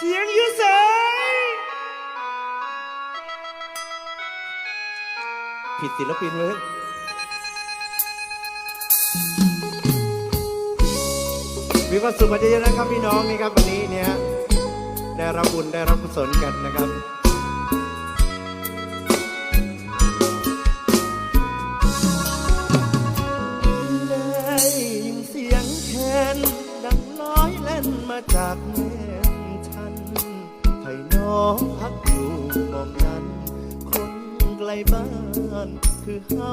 เสียงอยืเสยผิดศิลปินเลยมีความสุขมาเยอะๆนะครับพี่น้องนี่ครับวันนี้เนี่ยได้รับบุญได้รับกุศลกันนะครับ พักอยู่หมองนั้นคนไกลบ้านคือเฮา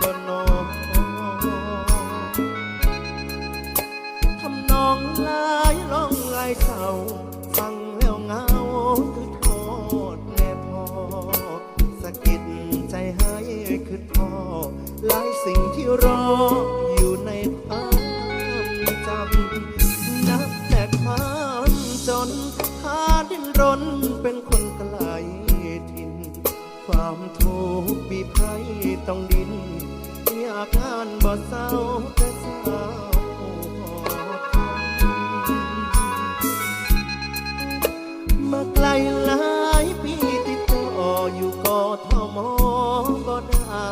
บนนองทำนองลายล่องลายเศร้าฟังแล้วเงาคือโทษแม่พ่อสะกิดใจให้คือพ่อหลายสิ่งที่รอ รนเป็นคนไกลถิ่น ความทุกข์บีบให้ต้องดิ้นอยากงานบ่เศร้าแต่เศร้ามาไกลหลายปีติดต่ออยู่กอทมบ่ได้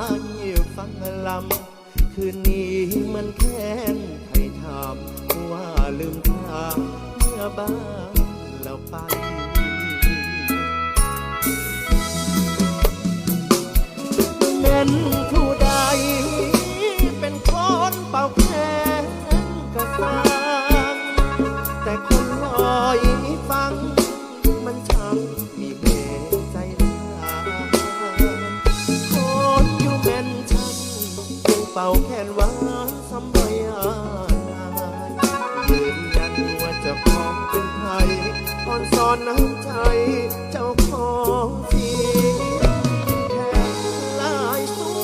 ฟังลำคืนนี้มันแค้นไทยถามว่าลืมทางเมื่อบ้านเราไป อยฟัง มันช่างมีเบใจร้ายคนอยู่แม่นฉันยังเป่าแคนหวานสำบายยืนยันว่าจ้าของเป็นไทยอ่อนสอนน้ำใจเจ้าของเสียงแค่ลายสู้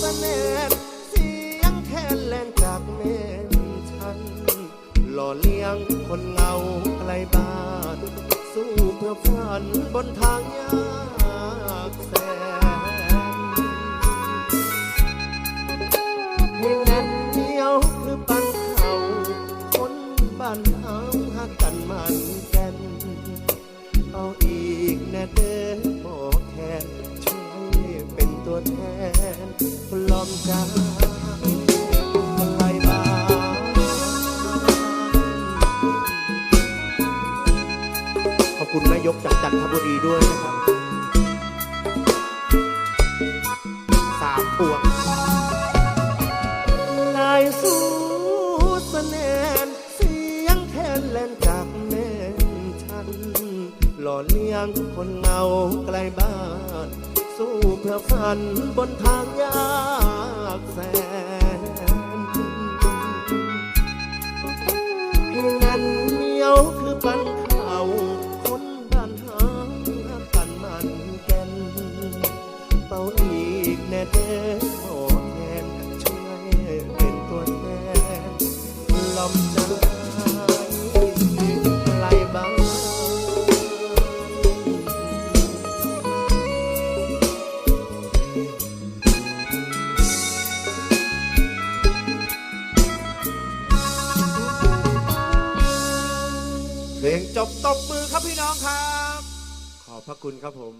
สนนเสียงแค่แลนจากแม่ฉัน หล่อเลี้ยงคนเงา ลบ้าน สู้เพื่อฝันบนทางยากแสนให้แน่นเหนียวหรือปันเขาคนบ้านเฮาหักกันมันแก่นเอาอีกแน่เด้อหมอแคนช่วยเป็นตัวแทน ยกจากจันทบุรีด้วยนะครับสามพวงลายสู้สแนนเสียงแคนเล่นจากแม่ฉัน หล่อเลี้ยงคนเงาไกลบ้าน สู้เพื่อฝันบนทางยากแสน อีกแน่เด้อขอแทนช่วยเป็นตัวแทนลอมใจไกลบ้านเพลงจบตบมือครับพี่น้องครับ ขอบพระคุณครับผม